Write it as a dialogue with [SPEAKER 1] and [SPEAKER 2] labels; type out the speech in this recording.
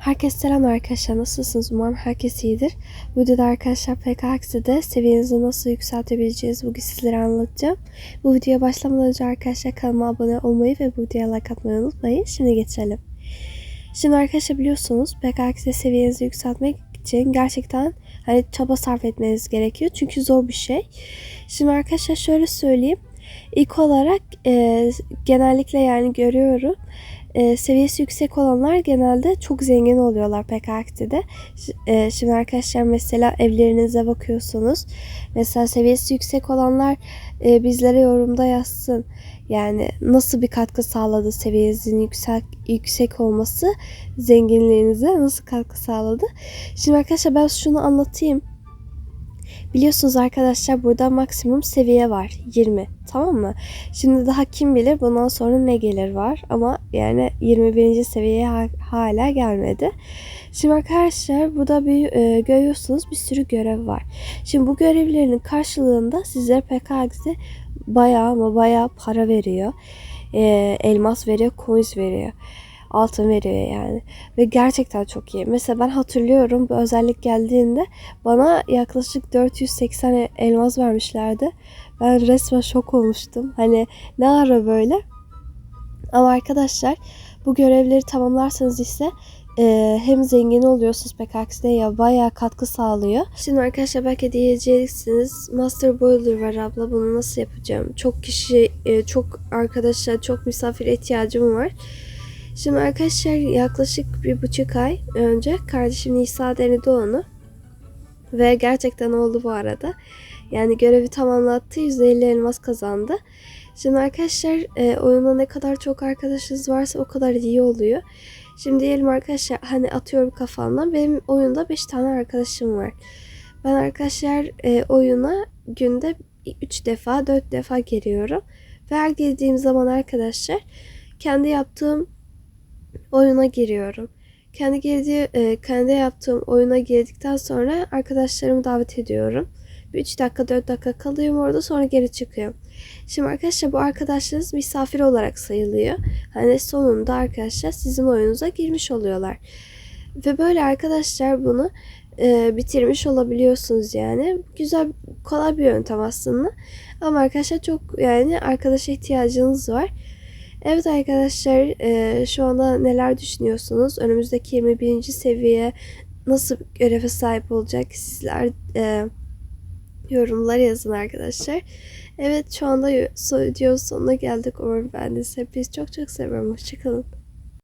[SPEAKER 1] Herkese selam arkadaşlar. Nasılsınız? Umarım herkes iyidir. Bu videoda arkadaşlar PKX'de seviyenizi nasıl yükseltebileceğiz bugün sizlere anlatacağım. Bu videoya başlamadan önce arkadaşlar kanalıma abone olmayı ve bu videoya like atmayı unutmayın. Şimdi geçelim. Şimdi arkadaşlar biliyorsunuz PKX'de seviyenizi yükseltmek için gerçekten hani çaba sarf etmeniz gerekiyor. Çünkü zor bir şey. Şimdi arkadaşlar şöyle söyleyeyim. İlk olarak e, genellikle yani görüyorum e, seviyesi yüksek olanlar genelde çok zengin oluyorlar PKX'de. E, şimdi arkadaşlar mesela evlerinize bakıyorsunuz. Mesela seviyesi yüksek olanlar e, bizlere yorumda yazsın. Yani nasıl bir katkı sağladı seviyenizin yüksek yüksek olması zenginliğinize nasıl katkı sağladı? Şimdi arkadaşlar ben şunu anlatayım. Biliyorsunuz arkadaşlar burada maksimum seviye var 20 tamam mı? Şimdi daha kim bilir bundan sonra ne gelir var ama yani 21. seviyeye hala gelmedi. Şimdi arkadaşlar burada bir e, görüyorsunuz bir sürü görev var. Şimdi bu görevlerin karşılığında sizlere PKX'de bayağı ama bayağı para veriyor. E, elmas veriyor, coins veriyor altın veriyor yani. Ve gerçekten çok iyi. Mesela ben hatırlıyorum bu özellik geldiğinde bana yaklaşık 480 elmas vermişlerdi. Ben resmen şok olmuştum. Hani ne ara böyle? Ama arkadaşlar bu görevleri tamamlarsanız ise e, hem zengin oluyorsunuz PKX'de ya bayağı katkı sağlıyor. Şimdi arkadaşlar belki diyeceksiniz Master Boiler var abla bunu nasıl yapacağım? Çok kişi, e, çok arkadaşlar, çok misafir ihtiyacım var. Şimdi arkadaşlar yaklaşık bir buçuk ay önce kardeşim Nisa denedi onu. Ve gerçekten oldu bu arada. Yani görevi tamamlattı. 150 elmas kazandı. Şimdi arkadaşlar e, oyunda ne kadar çok arkadaşınız varsa o kadar iyi oluyor. Şimdi diyelim arkadaşlar hani atıyorum kafamdan benim oyunda 5 tane arkadaşım var. Ben arkadaşlar e, oyuna günde 3 defa 4 defa giriyorum. Ve her girdiğim zaman arkadaşlar kendi yaptığım oyuna giriyorum. Kendi girdiği, e, kendi yaptığım oyuna girdikten sonra arkadaşlarımı davet ediyorum. 3 dakika 4 dakika kalıyorum orada sonra geri çıkıyorum. Şimdi arkadaşlar bu arkadaşlarınız misafir olarak sayılıyor. Hani sonunda arkadaşlar sizin oyunuza girmiş oluyorlar. Ve böyle arkadaşlar bunu e, bitirmiş olabiliyorsunuz yani. Güzel kolay bir yöntem aslında. Ama arkadaşlar çok yani arkadaşa ihtiyacınız var. Evet arkadaşlar e, şu anda neler düşünüyorsunuz? Önümüzdeki 21. seviye nasıl göreve sahip olacak? Sizler e, yorumlar yazın arkadaşlar. Evet şu anda video sonuna geldik. Umarım beğendiniz. Hepinizi çok çok seviyorum. Hoşçakalın.